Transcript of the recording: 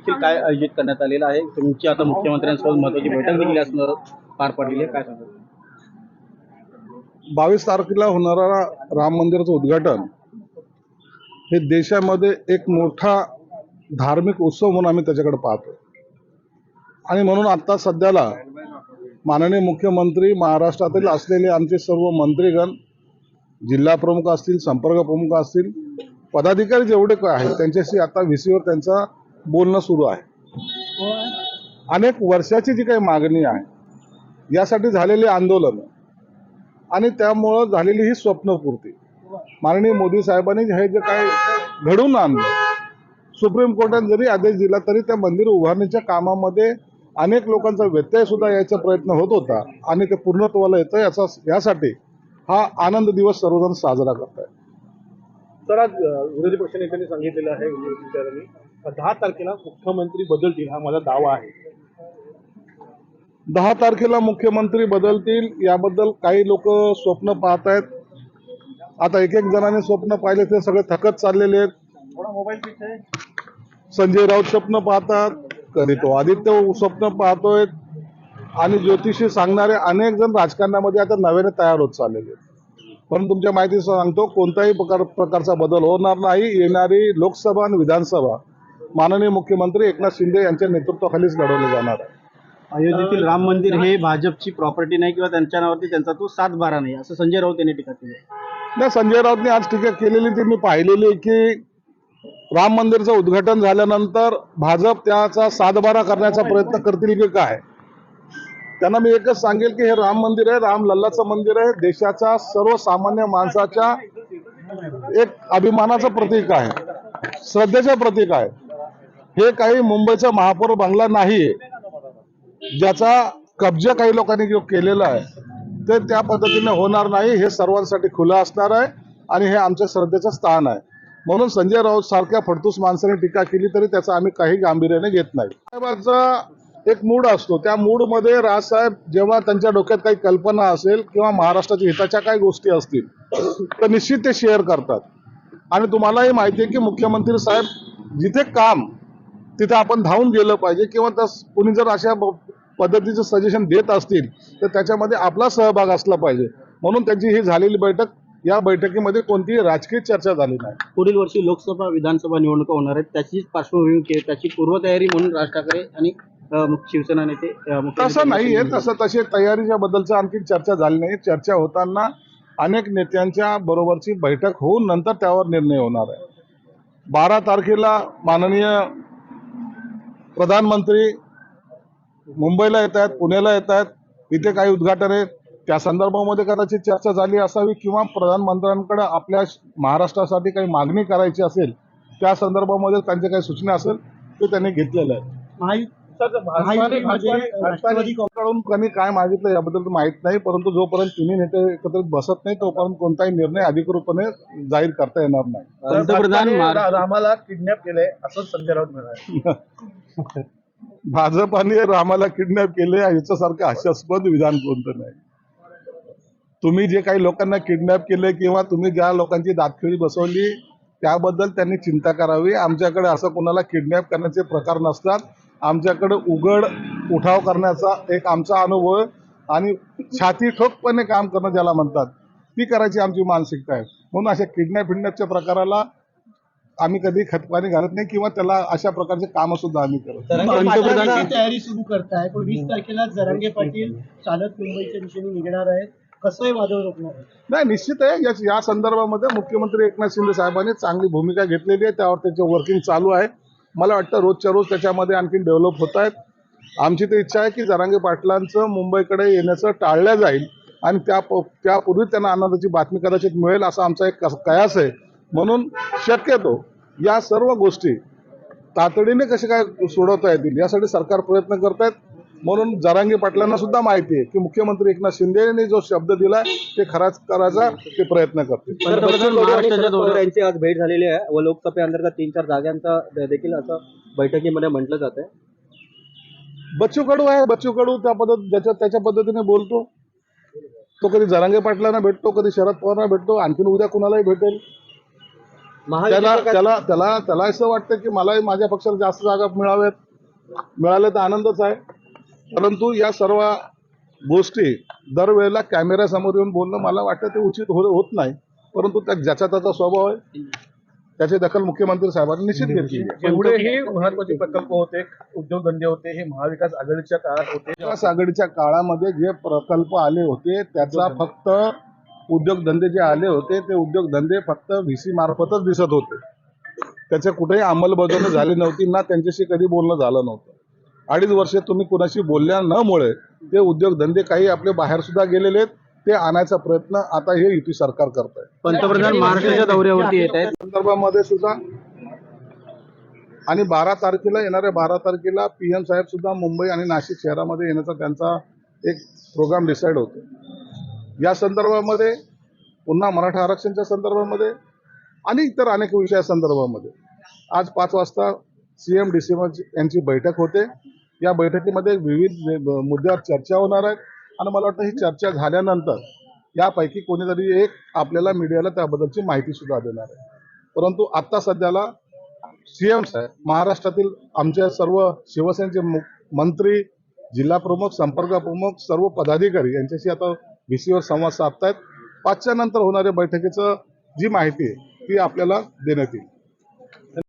देखील काय आयोजित करण्यात आलेलं आहे? तुमची आता मुख्यमंत्र्यांसोबत महत्वाची बैठक देखील असणार पार पडलेली आहे काय सांगाल? बावीस तारखेला होणारा राम मंदिराचं उद्घाटन हे देशामध्ये एक मोठा धार्मिक उत्सव म्हणून आम्ही त्याच्याकडे पाहतो आणि म्हणून आता सध्याला माननीय मुख्यमंत्री महाराष्ट्रातील असलेले आमचे सर्व मंत्रीगण जिल्हा प्रमुख असतील संपर्क प्रमुख असतील पदाधिकारी जेवढे काय आहेत त्यांच्याशी आता व्हीसीवर त्यांचा बोलणं सुरू आहे. अनेक वर्षाची जी काही मागणी आहे यासाठी झालेले आंदोलन आणि त्यामुळं झालेली ही स्वप्नपूर्ती. माननीय मोदी साहेबांनी हे जे काय घडवून आणलं सुप्रीम कोर्टाने जरी आदेश दिला तरी त्या मंदिर उभारणीच्या कामामध्ये अनेक लोकांचा व्यत्यय सुद्धा यायचा प्रयत्न होत होता आणि ते पूर्णत्वाला येतं याचा यासाठी हा आनंद दिवस सर्वजण साजरा करतायत. तर आज विरोधी पक्षनेत्यांनी सांगितलेलं आहे विजय दहा तारखेला मुख्यमंत्री बदलतील हा माझा दावा आहे. दहा तारखेला मुख्यमंत्री बदलतील याबद्दल काही लोक स्वप्न पाहत आहेत. आता एक एक जणांनी स्वप्न पाहिले ते सगळे थकत चाललेले आहेत. थोडा मोबाईल संजय राऊत स्वप्न पाहतात कधी तो आदित्य स्वप्न पाहतोय. आणि ज्योतिषी सांगणारे अनेक जण राजकारणामध्ये आता नव्याने तयार होत चाललेले आहेत. पण तुमच्या माहिती सांगतो कोणत्याही प्रकार प्रकारचा बदल होणार नाही. येणारी लोकसभा आणि विधानसभा माननीय मुख्यमंत्री एकनाथ शिंदे यांच्या नेतृत्वाखालीच लढवले जाणार आहे. अयोध्येतील राम मंदिर हे भाजपची प्रॉपर्टी नाही किंवा त्यांच्या नावावरती त्यांचा तो सात बारा नाही असं संजय राऊत यांनी टीका केली आहे. नाही संजय राऊतने आज टीका केलेली ती मी पाहिलेली आहे की राम मंदिरचं उद्घाटन झाल्यानंतर भाजप त्याचा सातबारा करण्याचा प्रयत्न करतील की काय? त्यांना मी एकच सांगेल की हे राम मंदिर आहे राम लल्लाचं मंदिर आहे देशाच्या सर्वसामान्य माणसाच्या एक अभिमानाचं प्रतीक आहे श्रद्धेचं प्रतीक आहे. हे काही मुंबईचा महापौर बंगला नाही. ज्याचा कब्जा काही लोकांनी जो केलेला आहे ते त्या पद्धतीने होणार नाही हे सर्वांसाठी खुलं असणार आहे आणि हे आमच्या श्रद्धेचं स्थान आहे. म्हणून संजय राऊत सारख्या फडतूस माणसाने टीका केली तरी त्याचा आम्ही काही गांभीर्याने घेत नाही. साहेबांचा एक मूड असतो. त्या मूडमध्ये राजसाहेब जेव्हा त्यांच्या डोक्यात काही कल्पना असेल किंवा महाराष्ट्राच्या हिताच्या काही गोष्टी असतील तर निश्चित ते शेअर करतात. आणि तुम्हालाही माहिती आहे की मुख्यमंत्री साहेब जिथे काम तिथे आपण धावून गेलं पाहिजे किंवा तस कुणी जर अशा पद्धतीचं सजेशन देत असतील तर त्याच्यामध्ये आपला सहभाग असला पाहिजे. म्हणून त्यांची ही झालेली बैठक या बैठकीमध्ये कोणतीही राजकीय चर्चा झाली नाही. पुढील वर्षी लोकसभा विधानसभा निवडणुका होणार आहेत. त्याचीच पार्श्वभूमी के- त्याची पूर्वतयारी म्हणून राज ठाकरे आणि शिवसेना नेते तसं नाहीये. तसं तशी तयारीच्या बद्दलचं आणखी चर्चा झाली नाही. चर्चा होताना अनेक नेत्यांच्या बरोबरची बैठक होऊन नंतर त्यावर निर्णय होणार आहे. बारा तारखेला माननीय प्रधानमंत्री मुंबईला येत आहेत पुण्याला येत आहेत इथे काही उद्घाटन आहेत. त्या संदर्भामध्ये कदाचित चर्चा झाली असावी किंवा प्रधानमंत्र्यांकडे आपल्या महाराष्ट्रासाठी काही मागणी करायची असेल त्या संदर्भामध्ये त्यांच्या काही सूचना असेल ते त्यांनी घेतलेल्या आहेत. तर भाजपाने भाजपाने भाजपाने कडून त्यांनी काय मागितलं याबद्दल माहीत नाही परंतु जोपर्यंत तिन्ही नेते एकत्रित बसत नाही तोपर्यंत कोणताही निर्णय अधिकृतपणे जाहीर करता येणार नाही. पंतप्रधान रामाला किडनॅप केलंय असं संजय राऊत म्हणाले. भाजपाने रामाला किडनॅप केले याच्यासारखं हास्यास्पद विधान कोणतं नाही. तुम्ही जे काही लोकांना किडनॅप केले किंवा तुम्ही ज्या लोकांची दातखिळी बसवली त्याबद्दल त्यांनी चिंता करावी. आमच्याकडे असं कोणाला किडनॅप करण्याचे प्रकार नसतात. आमच्याकडे उघड उठाव करण्याचा एक आमचा अनुभव आहे. आणि छाती ठोकपणे काम करणं ज्याला म्हणतात ती करायची आमची मानसिकता आहे. म्हणून अशा किडनॅप फिडनॅपच्या प्रकाराला आम्ही कधी खतपाणी घालत नाही किंवा त्याला अशा प्रकारचे कामं सुद्धा आम्ही करत तयारी सुरू करताय. पण वीस तारखेला जरांगे पाटील चालत मुंबईच्या दिशेने निघणार आहेत. कसं आहे वादळ रोखणार? नाही निश्चित आहे. या या संदर्भामध्ये मुख्यमंत्री एकनाथ शिंदे साहेबांनी चांगली भूमिका घेतलेली आहे. त्यावर त्याचं वर्किंग चालू आहे. मला वाटतं रोजच्या रोज त्याच्यामध्ये आणखी डेव्हलप होत आहेत. आमची तर इच्छा आहे की जरांगे पाटलांचं मुंबईकडे येण्याचं टाळलं जाईल आणि त्या त्यापूर्वी त्यांना आनंदाची बातमी कदाचित मिळेल असा आमचा एक कयास आहे. म्हणून शक्यतो या सर्व गोष्टी तातडीने कसे काय सोडवता येतील यासाठी सरकार प्रयत्न करत आहेत म्हणून जरांगे पाटलांना सुद्धा माहिती आहे की मुख्यमंत्री एकनाथ शिंदे यांनी जो शब्द दिलाय ते खराच करायचा ते प्रयत्न दौऱ्यात यांची आज भेट झालेली आहे व लोकसभेअंतर्गत तीन चार जागांचा देखील असं बैठकीमध्ये म्हटलं जात आहे. बच्चू कडू आहे बच्चू कडू त्या पद्धत ज्याच्या त्याच्या पद्धतीने बोलतो. तो कधी जरांगे पाटलांना भेटतो कधी शरद पवारांना भेटतो आणखीन उद्या कुणालाही भेटेल. त्याला त्याला त्याला त्याला असं वाटतं की मलाही माझ्या पक्षाला जास्त जागा मिळाव्यात मिळाल्या तर आनंदच आहे. परंतु या सर्व गोष्टी दरवेळेला कॅमेऱ्यासमोर येऊन बोलणं मला वाटतं ते उचित हो- होत नाही. परंतु त्या ज्याचा त्याचा स्वभाव आहे त्याची दखल मुख्यमंत्री साहेबांनी निश्चित घेतली. आहे. एवढे हे महत्त्वाचे प्रकल्प होते उद्योगधंदे होते हे महाविकास आघाडीच्या काळात होते. विकास आघाडीच्या काळामध्ये जे प्रकल्प आले होते त्याचा फक्त उद्योगधंदे जे आले होते ते उद्योगधंदे फक्त व्ही सी मार्फतच दिसत होते. त्याच्या कुठेही अंमलबजावणी झाली नव्हती ना त्यांच्याशी कधी बोलणं झालं नव्हतं. अडीच वर्ष तुम्ही कुणाशी बोलल्या न मुळे ते उद्योगधंदे काही आपले बाहेर सुद्धा गेलेले आहेत ते आणायचा प्रयत्न आता हे युती सरकार करत आहे पंतप्रधान महाराष्ट्राच्या दौऱ्यावरती येत आहेत. संदर्भामध्ये सुद्धा आणि बारा तारखेला येणाऱ्या बारा तारखेला पी एम साहेब सुद्धा मुंबई आणि नाशिक शहरामध्ये येण्याचा त्यांचा एक प्रोग्राम डिसाईड होतो. या संदर्भामध्ये पुन्हा मराठा आरक्षणच्या संदर्भामध्ये आणि इतर अनेक विषया संदर्भामध्ये. आज पाच वाजता सी एम डी सी यांची बैठक होते. या बैठकीमध्ये विविध मुद्द्यावर चर्चा होणार आहे. आणि मला वाटतं ही चर्चा झाल्यानंतर यापैकी कोणीतरी एक आपल्याला मीडियाला त्याबद्दलची माहिती सुद्धा देणार आहे. परंतु आत्ता सध्याला सीएम साहेब महाराष्ट्रातील आमच्या सर्व शिवसेनेचे मंत्री जिल्हा प्रमुख संपर्क प्रमुख सर्व पदाधिकारी यांच्याशी आता व्हीसीवर संवाद साधतायत. पाचच्या नंतर होणाऱ्या बैठकीचं जी माहिती आहे ती आपल्याला देण्यात येईल.